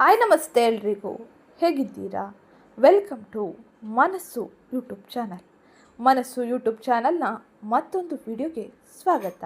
Hi ನಮಸ್ತೆ ಎಲ್ರಿಗೂ. ಹೇಗಿದ್ದೀರಾ? Welcome to Manasu YouTube channel Manasu YouTube ಚಾನಲ್ನ ಮತ್ತೊಂದು ವಿಡಿಯೋಗೆ ಸ್ವಾಗತ.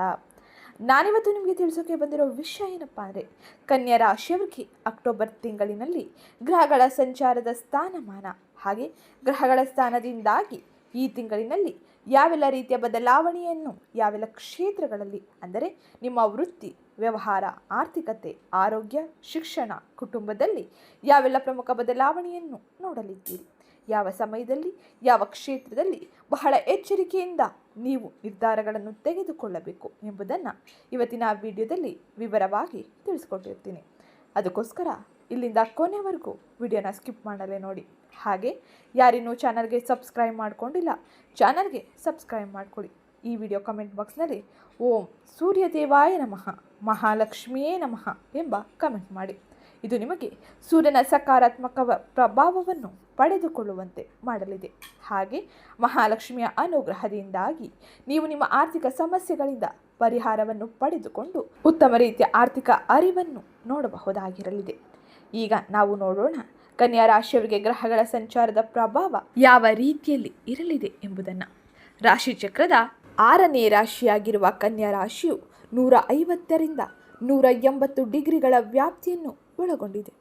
ನಾನಿವತ್ತು ನಿಮಗೆ ತಿಳಿಸೋಕೆ ಬಂದಿರೋ ವಿಷಯ ಏನಪ್ಪ ಅಂದರೆ, ಕನ್ಯಾ ರಾಶಿಯವರಿಗೆ ಅಕ್ಟೋಬರ್ ತಿಂಗಳಿನಲ್ಲಿ ಗ್ರಹಗಳ ಸಂಚಾರದ ಸ್ಥಾನಮಾನ. ಹಾಗೆ ಗ್ರಹಗಳ ಸ್ಥಾನದಿಂದಾಗಿ ಈ ತಿಂಗಳಿನಲ್ಲಿ ಯಾವೆಲ್ಲ ರೀತಿಯ ಬದಲಾವಣೆಯನ್ನು, ಯಾವೆಲ್ಲ ಕ್ಷೇತ್ರಗಳಲ್ಲಿ, ಅಂದರೆ ನಿಮ್ಮ ವೃತ್ತಿ, ವ್ಯವಹಾರ, ಆರ್ಥಿಕತೆ, ಆರೋಗ್ಯ, ಶಿಕ್ಷಣ, ಕುಟುಂಬದಲ್ಲಿ ಯಾವೆಲ್ಲ ಪ್ರಮುಖ ಬದಲಾವಣೆಯನ್ನು ನೋಡಲಿದ್ದೀರಿ? ಯಾವ ಸಮಯದಲ್ಲಿ, ಯಾವ ಕ್ಷೇತ್ರದಲ್ಲಿ ಬಹಳ ಎಚ್ಚರಿಕೆಯಿಂದ ನೀವು ನಿರ್ಧಾರಗಳನ್ನು ತೆಗೆದುಕೊಳ್ಳಬೇಕು ಎಂಬುದನ್ನು ಇವತ್ತಿನ ವಿಡಿಯೋದಲ್ಲಿ ವಿವರವಾಗಿ ತಿಳಿಸ್ಕೊಟ್ಟಿರ್ತೀನಿ. ಅದಕ್ಕೋಸ್ಕರ ಇಲ್ಲಿಂದ ಕೊನೆವರೆಗೂ ವಿಡಿಯೋನ ಸ್ಕಿಪ್ ಮಾಡಲೇ ನೋಡಿ. ಹಾಗೆ ಯಾರಿನ್ನೂ ಚಾನಲ್ಗೆ ಸಬ್ಸ್ಕ್ರೈಬ್ ಮಾಡ್ಕೊಂಡಿಲ್ಲ, ಚಾನಲ್ಗೆ ಸಬ್ಸ್ಕ್ರೈಬ್ ಮಾಡ್ಕೊಳ್ಳಿ. ಈ ವಿಡಿಯೋ ಕಮೆಂಟ್ ಬಾಕ್ಸ್ನಲ್ಲಿ ಓಂ ಸೂರ್ಯದೇವಾಯ ನಮಃ, ಮಹಾಲಕ್ಷ್ಮಿಯೇ ನಮಃ ಎಂಬ ಕಮೆಂಟ್ ಮಾಡಿ. ಇದು ನಿಮಗೆ ಸೂರ್ಯನ ಸಕಾರಾತ್ಮಕ ಪ್ರಭಾವವನ್ನು ಪಡೆದುಕೊಳ್ಳುವಂತೆ ಮಾಡಲಿದೆ. ಹಾಗೆ ಮಹಾಲಕ್ಷ್ಮಿಯ ಅನುಗ್ರಹದಿಂದಾಗಿ ನೀವು ನಿಮ್ಮ ಆರ್ಥಿಕ ಸಮಸ್ಯೆಗಳಿಂದ ಪರಿಹಾರವನ್ನು ಪಡೆದುಕೊಂಡು ಉತ್ತಮ ರೀತಿಯ ಆರ್ಥಿಕ ಅರಿವನ್ನು ನೋಡಬಹುದಾಗಿರಲಿದೆ. ಈಗ ನಾವು ನೋಡೋಣ. ಕನ್ಯಾ ರಾಶಿಯವರಿಗೆ ಗ್ರಹಗಳ ಸಂಚಾರದ ಪ್ರಭಾವ ಯಾವ ರೀತಿಯಲ್ಲಿ ಇರಲಿದೆ ಎಂಬುದನ್ನು. ರಾಶಿ ಚಕ್ರದ ಆರನೇ ರಾಶಿಯಾಗಿರುವ ಕನ್ಯಾ ರಾಶಿಯು ನೂರ ಐವತ್ತರಿಂದ ನೂರ ಎಂಬತ್ತು ಡಿಗ್ರಿಗಳ ವ್ಯಾಪ್ತಿಯನ್ನು ಒಳಗೊಂಡಿದೆ.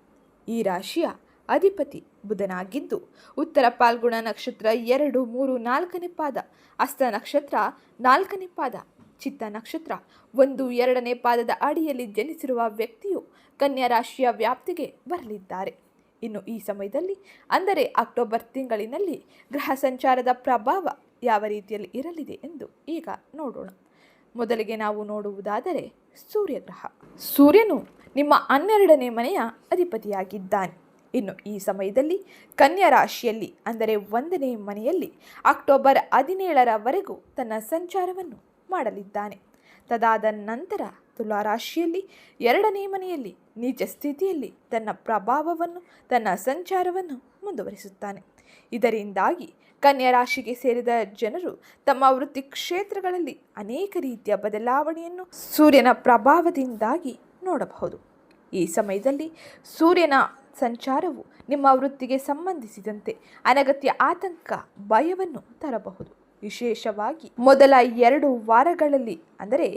ಈ ರಾಶಿಯ ಅಧಿಪತಿ ಬುಧನಾಗಿದ್ದು, ಉತ್ತರ ಪಾಲ್ಗುಣ ನಕ್ಷತ್ರ ಎರಡು ಮೂರು ನಾಲ್ಕನೇ ಪಾದ, ಅಸ್ತ ನಕ್ಷತ್ರ ನಾಲ್ಕನೇ ಪಾದ ಚಿತ್ತ ನಕ್ಷತ್ರ. ಒಂದು ಎರಡನೇ ಪಾದದ ಅಡಿಯಲ್ಲಿ ಜನಿಸಿರುವ ವ್ಯಕ್ತಿಯು ಕನ್ಯಾ ರಾಶಿಯ ವ್ಯಾಪ್ತಿಗೆ ಬರಲಿದ್ದಾರೆ. ಇನ್ನು ಈ ಸಮಯದಲ್ಲಿ, ಅಂದರೆ ಅಕ್ಟೋಬರ್ ತಿಂಗಳಿನಲ್ಲಿ ಗ್ರಹ ಸಂಚಾರದ ಪ್ರಭಾವ ಯಾವ ರೀತಿಯಲ್ಲಿ ಇರಲಿದೆ ಎಂದು ಈಗ ನೋಡೋಣ. ಮೊದಲಿಗೆ ನಾವು ನೋಡುವುದಾದರೆ ಸೂರ್ಯಗ್ರಹ. ಸೂರ್ಯನು ನಿಮ್ಮ ಹನ್ನೆರಡನೇ ಮನೆಯ ಅಧಿಪತಿಯಾಗಿದ್ದಾನೆ. ಇನ್ನು ಈ ಸಮಯದಲ್ಲಿ ಕನ್ಯಾ ರಾಶಿಯಲ್ಲಿ, ಅಂದರೆ ಒಂದನೇ ಮನೆಯಲ್ಲಿ ಅಕ್ಟೋಬರ್ ಹದಿನೇಳರವರೆಗೂ ತನ್ನ ಸಂಚಾರವನ್ನು ಮಾಡಲಿದ್ದಾನೆ. ತದಾದ ನಂತರ ತುಲಾ ರಾಶಿಯಲ್ಲಿ ಎರಡನೇ ಮನೆಯಲ್ಲಿ, ನೀಚ ಸ್ಥಿತಿಯಲ್ಲಿ ತನ್ನ ಪ್ರಭಾವವನ್ನು, ತನ್ನ ಸಂಚಾರವನ್ನು ಮುಂದುವರಿಸುತ್ತಾನೆ. ಇದರಿಂದಾಗಿ ಕನ್ಯಾ ರಾಶಿಗೆ ಸೇರಿದ ಜನರು ತಮ್ಮ ವೃತ್ತಿ ಕ್ಷೇತ್ರಗಳಲ್ಲಿ ಅನೇಕ ರೀತಿಯ ಬದಲಾವಣೆಯನ್ನು ಸೂರ್ಯನ ಪ್ರಭಾವದಿಂದಾಗಿ ನೋಡಬಹುದು. ಈ ಸಮಯದಲ್ಲಿ ಸೂರ್ಯನ ಸಂಚಾರವು ನಿಮ್ಮ ವೃತ್ತಿಗೆ ಸಂಬಂಧಿಸಿದಂತೆ ಅನಗತ್ಯ ಆತಂಕ, ಭಯವನ್ನು ತರಬಹುದು. ವಿಶೇಷವಾಗಿ ಮೊದಲ ಎರಡು ವಾರಗಳಲ್ಲಿ, ಅಂದರೆ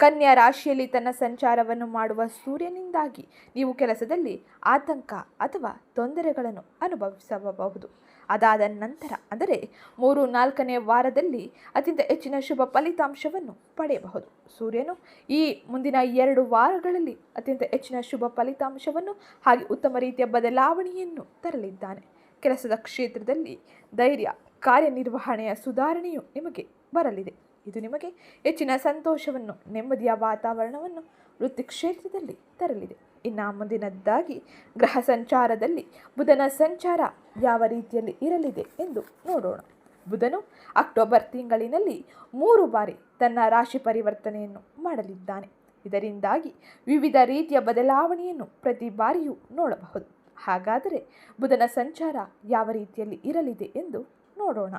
ಕನ್ಯಾ ರಾಶಿಯಲ್ಲಿ ತನ್ನ ಸಂಚಾರವನ್ನು ಮಾಡುವ ಸೂರ್ಯನಿಂದಾಗಿ ನೀವು ಕೆಲಸದಲ್ಲಿ ಆತಂಕ ಅಥವಾ ತೊಂದರೆಗಳನ್ನು ಅನುಭವಿಸಬಹುದು. ಅದಾದ ನಂತರ, ಅಂದರೆ ಮೂರು ನಾಲ್ಕನೇ ವಾರದಲ್ಲಿ ಅತ್ಯಂತ ಹೆಚ್ಚಿನ ಶುಭ ಫಲಿತಾಂಶವನ್ನು ಪಡೆಯಬಹುದು. ಸೂರ್ಯನು ಈ ಮುಂದಿನ ಎರಡು ವಾರಗಳಲ್ಲಿ ಅತ್ಯಂತ ಹೆಚ್ಚಿನ ಶುಭ ಫಲಿತಾಂಶವನ್ನು ಹಾಗೆ ಉತ್ತಮ ರೀತಿಯ ಬದಲಾವಣೆಯನ್ನು ತರಲಿದ್ದಾನೆ. ಕೆಲಸದ ಕ್ಷೇತ್ರದಲ್ಲಿ ಧೈರ್ಯ ಕಾರ್ಯನಿರ್ವಹಣೆಯ ಸುಧಾರಣೆಯು ನಿಮಗೆ ಬರಲಿದೆ. ಇದು ನಿಮಗೆ ಹೆಚ್ಚಿನ ಸಂತೋಷವನ್ನು, ನೆಮ್ಮದಿಯ ವಾತಾವರಣವನ್ನು ವೃತ್ತಿ ಕ್ಷೇತ್ರದಲ್ಲಿ ತರಲಿದೆ. ಇನ್ನು ಮುಂದಿನದ್ದಾಗಿ ಗ್ರಹ ಸಂಚಾರದಲ್ಲಿ ಬುಧನ ಸಂಚಾರ ಯಾವ ರೀತಿಯಲ್ಲಿ ಇರಲಿದೆ ಎಂದು ನೋಡೋಣ. ಬುಧನು ಅಕ್ಟೋಬರ್ ತಿಂಗಳಿನಲ್ಲಿ ಮೂರು ಬಾರಿ ತನ್ನ ರಾಶಿ ಪರಿವರ್ತನೆಯನ್ನು ಮಾಡಲಿದ್ದಾನೆ. ಇದರಿಂದಾಗಿ ವಿವಿಧ ರೀತಿಯ ಬದಲಾವಣೆಯನ್ನು ಪ್ರತಿ ಬಾರಿಯೂ ನೋಡಬಹುದು. ಹಾಗಾದರೆ ಬುಧನ ಸಂಚಾರ ಯಾವ ರೀತಿಯಲ್ಲಿ ಇರಲಿದೆ ಎಂದು ನೋಡೋಣ.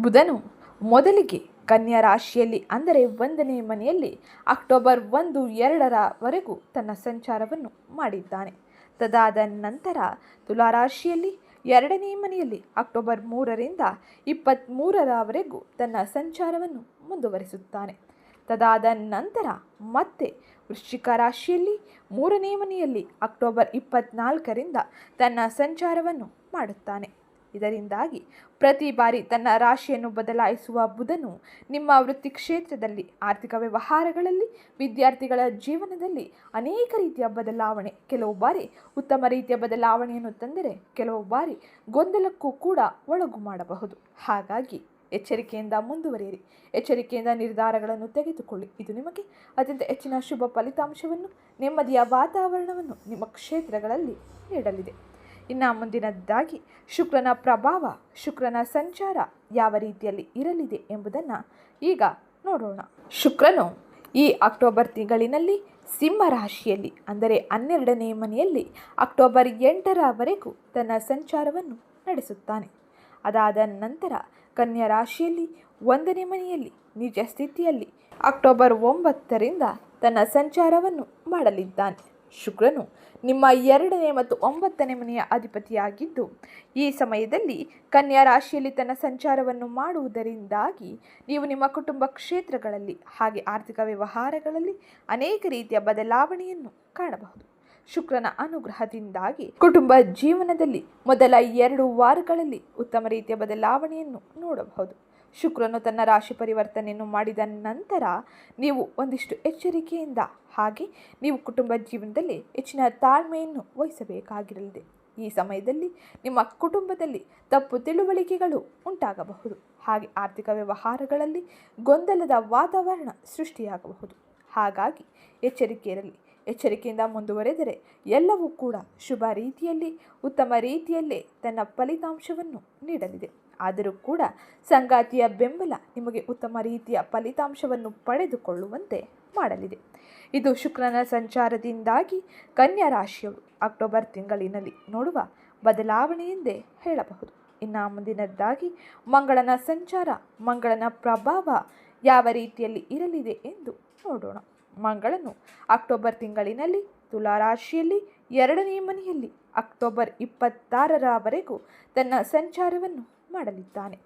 ಬುಧನು ಮೊದಲಿಗೆ ಕನ್ಯಾ ರಾಶಿಯಲ್ಲಿ, ಅಂದರೆ ಒಂದನೇ ಮನೆಯಲ್ಲಿ, ಅಕ್ಟೋಬರ್ ಒಂದು ಎರಡರವರೆಗೂ ತನ್ನ ಸಂಚಾರವನ್ನು ಮಾಡಿದ್ದಾನೆ. ತದಾದ ನಂತರ ತುಲಾರಾಶಿಯಲ್ಲಿ, ಎರಡನೇ ಮನೆಯಲ್ಲಿ, ಅಕ್ಟೋಬರ್ ಮೂರರಿಂದ ಇಪ್ಪತ್ತ್ಮೂರರವರೆಗೂ ತನ್ನ ಸಂಚಾರವನ್ನು ಮುಂದುವರಿಸುತ್ತಾನೆ. ತದಾದ ನಂತರ ಮತ್ತೆ ವೃಶ್ಚಿಕ ರಾಶಿಯಲ್ಲಿ, ಮೂರನೇ ಮನೆಯಲ್ಲಿ, ಅಕ್ಟೋಬರ್ ಇಪ್ಪತ್ನಾಲ್ಕರಿಂದ ತನ್ನ ಸಂಚಾರವನ್ನು ಮಾಡುತ್ತಾನೆ. ಇದರಿಂದಾಗಿ ಪ್ರತಿ ಬಾರಿ ತನ್ನ ರಾಶಿಯನ್ನು ಬದಲಾಯಿಸುವ ಬುಧನು ನಿಮ್ಮ ವೃತ್ತಿ ಕ್ಷೇತ್ರದಲ್ಲಿ ಆರ್ಥಿಕ ವ್ಯವಹಾರಗಳಲ್ಲಿ, ವಿದ್ಯಾರ್ಥಿಗಳ ಜೀವನದಲ್ಲಿ ಅನೇಕ ರೀತಿಯ ಬದಲಾವಣೆ, ಕೆಲವು ಬಾರಿ ಉತ್ತಮ ರೀತಿಯ ಬದಲಾವಣೆಯನ್ನು ತಂದರೆ ಕೆಲವು ಬಾರಿ ಗೊಂದಲಕ್ಕೂ ಕೂಡ ಒಳಗು ಮಾಡಬಹುದು. ಹಾಗಾಗಿ ಎಚ್ಚರಿಕೆಯಿಂದ ಮುಂದುವರಿಯಿರಿ. ಎಚ್ಚರಿಕೆಯಿಂದ ನಿರ್ಧಾರಗಳನ್ನು ತೆಗೆದುಕೊಳ್ಳಿ. ಇದು ನಿಮಗೆ ಅತ್ಯಂತ ಹೆಚ್ಚಿನ ಶುಭ ಫಲಿತಾಂಶವನ್ನು, ನೆಮ್ಮದಿಯ ವಾತಾವರಣವನ್ನು ನಿಮ್ಮ ಕ್ಷೇತ್ರಗಳಲ್ಲಿ ನೀಡಲಿದೆ. ಇನ್ನು ಮುಂದಿನದ್ದಾಗಿ ಶುಕ್ರನ ಪ್ರಭಾವ, ಶುಕ್ರನ ಸಂಚಾರ ಯಾವ ರೀತಿಯಲ್ಲಿ ಇರಲಿದೆ ಎಂಬುದನ್ನು ಈಗ ನೋಡೋಣ. ಶುಕ್ರನು ಈ ಅಕ್ಟೋಬರ್ ತಿಂಗಳಿನಲ್ಲಿ ಸಿಂಹ ರಾಶಿಯಲ್ಲಿ, ಅಂದರೆ ಹನ್ನೆರಡನೇ ಮನೆಯಲ್ಲಿ ಅಕ್ಟೋಬರ್ ಎಂಟರವರೆಗೂ ತನ್ನ ಸಂಚಾರವನ್ನು ನಡೆಸುತ್ತಾನೆ. ಅದಾದ ನಂತರ ಕನ್ಯಾ ರಾಶಿಯಲ್ಲಿ ಒಂದನೇ ಮನೆಯಲ್ಲಿ ನಿಜ ಸ್ಥಿತಿಯಲ್ಲಿ ಅಕ್ಟೋಬರ್ ಒಂಬತ್ತರಿಂದ ತನ್ನ ಸಂಚಾರವನ್ನು ಮಾಡಲಿದ್ದಾನೆ. ಶುಕ್ರನು ನಿಮ್ಮ ಎರಡನೇ ಮತ್ತು ಒಂಬತ್ತನೇ ಮನೆಯ ಅಧಿಪತಿಯಾಗಿದ್ದು, ಈ ಸಮಯದಲ್ಲಿ ಕನ್ಯಾ ರಾಶಿಯಲ್ಲಿ ತನ್ನ ಸಂಚಾರವನ್ನು ಮಾಡುವುದರಿಂದಾಗಿ ನೀವು ನಿಮ್ಮ ಕುಟುಂಬ ಕ್ಷೇತ್ರಗಳಲ್ಲಿ ಹಾಗೆ ಆರ್ಥಿಕ ವ್ಯವಹಾರಗಳಲ್ಲಿ ಅನೇಕ ರೀತಿಯ ಬದಲಾವಣೆಯನ್ನು ಕಾಣಬಹುದು. ಶುಕ್ರನ ಅನುಗ್ರಹದಿಂದಾಗಿ ಕುಟುಂಬ ಜೀವನದಲ್ಲಿ ಮೊದಲ ಎರಡು ವಾರಗಳಲ್ಲಿ ಉತ್ತಮ ರೀತಿಯ ಬದಲಾವಣೆಯನ್ನು ನೋಡಬಹುದು. ಶುಕ್ರನು ತನ್ನ ರಾಶಿ ಪರಿವರ್ತನೆಯನ್ನು ಮಾಡಿದ ನಂತರ ನೀವು ಒಂದಿಷ್ಟು ಎಚ್ಚರಿಕೆಯಿಂದ ಹಾಗೆ ನೀವು ಕುಟುಂಬ ಜೀವನದಲ್ಲಿ ಹೆಚ್ಚಿನ ತಾಳ್ಮೆಯನ್ನು ವಹಿಸಬೇಕಾಗಿರಲಿದೆ. ಈ ಸಮಯದಲ್ಲಿ ನಿಮ್ಮ ಕುಟುಂಬದಲ್ಲಿ ತಪ್ಪು ತಿಳುವಳಿಕೆಗಳು ಉಂಟಾಗಬಹುದು. ಹಾಗೆ ಆರ್ಥಿಕ ವ್ಯವಹಾರಗಳಲ್ಲಿ ಗೊಂದಲದ ವಾತಾವರಣ ಸೃಷ್ಟಿಯಾಗಬಹುದು. ಹಾಗಾಗಿ ಎಚ್ಚರಿಕೆ ಇರಲಿ. ಎಚ್ಚರಿಕೆಯಿಂದ ಮುಂದುವರೆದರೆ ಎಲ್ಲವೂ ಕೂಡ ಶುಭ ರೀತಿಯಲ್ಲಿ, ಉತ್ತಮ ರೀತಿಯಲ್ಲೇ ತನ್ನ ಫಲಿತಾಂಶವನ್ನು ನೀಡಲಿದೆ. ಆದರೂ ಕೂಡ ಸಂಗಾತಿಯ ಬೆಂಬಲ ನಿಮಗೆ ಉತ್ತಮ ರೀತಿಯ ಫಲಿತಾಂಶವನ್ನು ಪಡೆದುಕೊಳ್ಳುವಂತೆ ಮಾಡಲಿದೆ. ಇದು ಶುಕ್ರನ ಸಂಚಾರದಿಂದಾಗಿ ಕನ್ಯಾ ರಾಶಿಯವರು ಅಕ್ಟೋಬರ್ ತಿಂಗಳಿನಲ್ಲಿ ನೋಡುವ ಬದಲಾವಣೆಯೆಂದೇ ಹೇಳಬಹುದು. ಇನ್ನು ಮುಂದಿನದ್ದಾಗಿ ಮಂಗಳನ ಸಂಚಾರ, ಮಂಗಳನ ಪ್ರಭಾವ ಯಾವ ರೀತಿಯಲ್ಲಿ ಇರಲಿದೆ ಎಂದು ನೋಡೋಣ. ಮಂಗಳನು ಅಕ್ಟೋಬರ್ ತಿಂಗಳಿನಲ್ಲಿ ತುಲಾ ರಾಶಿಯಲ್ಲಿ ಎರಡನೇ ಮನೆಯಲ್ಲಿ ಅಕ್ಟೋಬರ್ ಇಪ್ಪತ್ತಾರರವರೆಗೂ ತನ್ನ ಸಂಚಾರವನ್ನು ಮಾಡಲಿದ್ದಾನೆ.